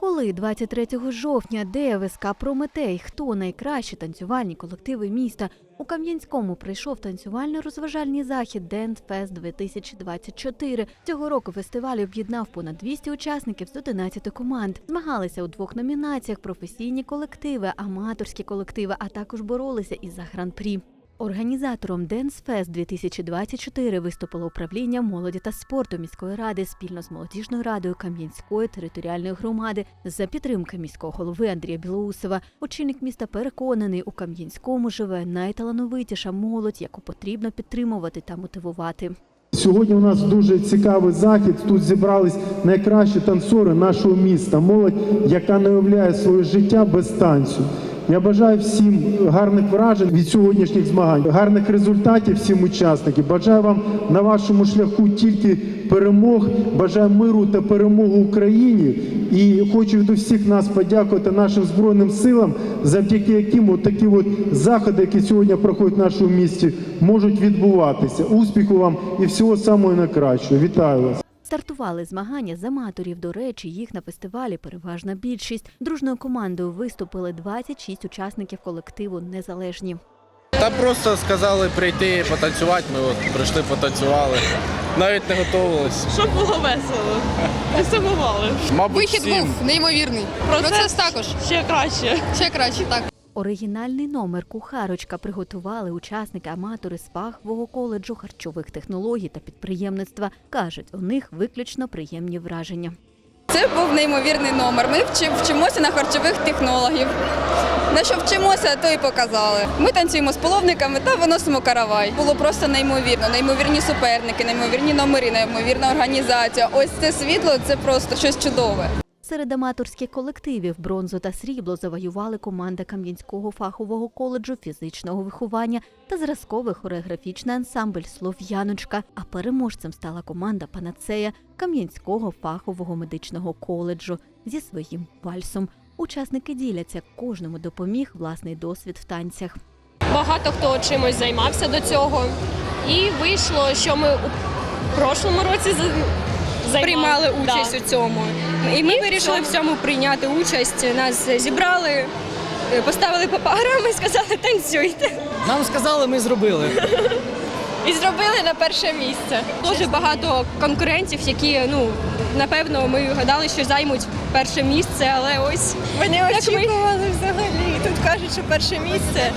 Коли 23 жовтня ДВСК Прометей, хто найкращі танцювальні колективи міста у Кам'янському прийшов танцювально-розважальний захід Dance Fest 2024. Цього року фестиваль об'єднав понад 200 учасників з 11 команд. Змагалися у двох номінаціях: професійні колективи, аматорські колективи, а також боролися із за гран-прі. Організатором Fest 2024 виступило управління молоді та спорту міської ради спільно з молодіжною радою Кам'янської територіальної громади за підтримки міського голови Андрія Білоусова. Очільник міста переконаний, у Кам'янському живе найталановитіша молодь, яку потрібно підтримувати та мотивувати. Сьогодні у нас дуже цікавий захід. Тут зібрались найкращі танцори нашого міста, молодь, яка не уявляє своє життя без танцю. Я бажаю всім гарних вражень від сьогоднішніх змагань, гарних результатів всім учасникам. Бажаю вам на вашому шляху тільки перемог. Бажаю миру та перемоги Україні. І хочу від усіх нас подякувати нашим збройним силам, завдяки яким от такі от заходи, які сьогодні проходять в нашому місті, можуть відбуватися. Успіху вам і всього самого найкращого. Вітаю вас. Стартували змагання з аматорів. До речі, їх на фестивалі переважна більшість. Дружною командою виступили 26 учасників колективу Незалежні. Та просто сказали прийти потанцювати. Ми от прийшли, потанцювали. Навіть не готувалися. Щоб було весело. Не сумували. Мабуть, Вихід всім. був неймовірний. Процес також Ще краще. ще краще. Так Оригінальний номер кухарочка приготували учасники аматори з фахового коледжу харчових технологій та підприємництва. кажуть, у них виключно приємні враження. Це був неймовірний номер. Ми вчимося на харчових технологів. На що вчимося, то і показали. Ми танцюємо з половниками та виносимо каравай. Було просто неймовірно. Неймовірні суперники, неймовірні номери, неймовірна організація. Ось це світло це просто щось чудове. Серед аматорських колективів бронзу та срібло завоювали команда Кам'янського фахового коледжу фізичного виховання та зразковий хореографічний ансамбль Слов'яночка. А переможцем стала команда Панацея Кам'янського фахового медичного коледжу зі своїм вальсом. Учасники діляться, кожному допоміг власний досвід в танцях. Багато хто чимось займався до цього. І вийшло, що ми у прошлому році приймали Да. участь у цьому. І ми вирішили в цьому прийняти участь. Нас зібрали, е, поставили по парам і сказали танцюйте. Нам сказали, ми зробили. І зробили на перше місце. Дуже багато конкурентів, які ну напевно ми гадали, що займуть перше місце, але ось вони очікували взагалі. Тут кажуть, що перше місце.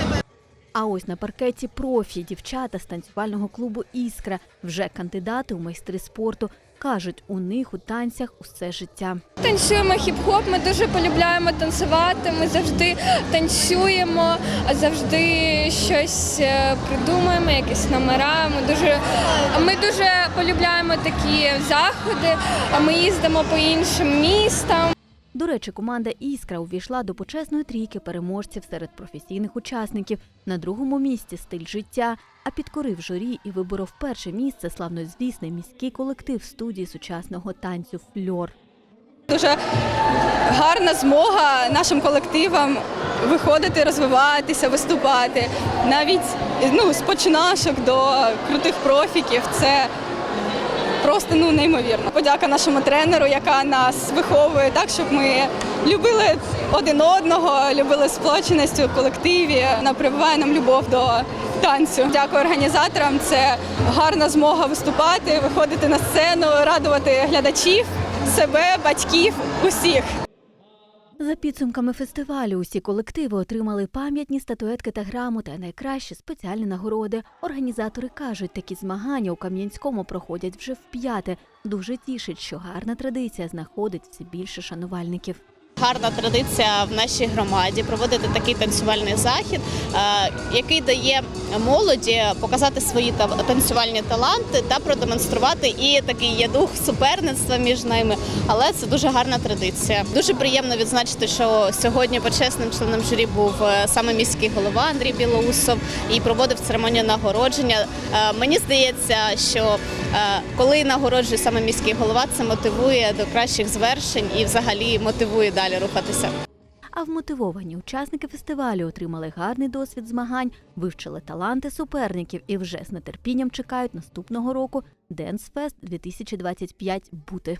А ось на паркеті профі дівчата з танцювального клубу Іскра вже кандидати у майстри спорту. Кажуть, у них у танцях усе життя. Танцюємо хіп-хоп, ми дуже полюбляємо танцювати. Ми завжди танцюємо, завжди щось е, придумуємо, якісь номера. Ми дуже, ми дуже полюбляємо такі заходи. Ми їздимо по іншим містам. До речі, команда Іскра увійшла до почесної трійки переможців серед професійних учасників. На другому місці стиль життя. А підкорив журі і виборов перше місце славнозвісний міський колектив студії сучасного танцю Фльор. Дуже гарна змога нашим колективам виходити, розвиватися, виступати. Навіть ну, з починашок до крутих профіків. Це просто ну, неймовірно. Подяка нашому тренеру, яка нас виховує так, щоб ми любили один одного, любили сплоченість у колективі, вона прибуває нам любов до танцю. Дякую організаторам. Це гарна змога виступати, виходити на сцену, радувати глядачів, себе, батьків, усіх. За підсумками фестивалю, усі колективи отримали пам'ятні статуетки та грамоти, а найкращі спеціальні нагороди. Організатори кажуть, такі змагання у Кам'янському проходять вже вп'яте. Дуже тішить, що гарна традиція знаходить все більше шанувальників. Гарна традиція в нашій громаді проводити такий танцювальний захід, е, який дає молоді показати свої танцювальні таланти та продемонструвати. І такий є дух суперництва між ними. Але це дуже гарна традиція. Дуже приємно відзначити, що сьогодні почесним членом журі був е, саме міський голова Андрій Білоусов і проводив церемонію нагородження. Е, Мені здається, що коли нагороджує саме міський голова, це мотивує до кращих звершень і взагалі мотивує далі рухатися. А вмотивовані учасники фестивалю отримали гарний досвід змагань, вивчили таланти суперників і вже з нетерпінням чекають наступного року Fest 2025 бути.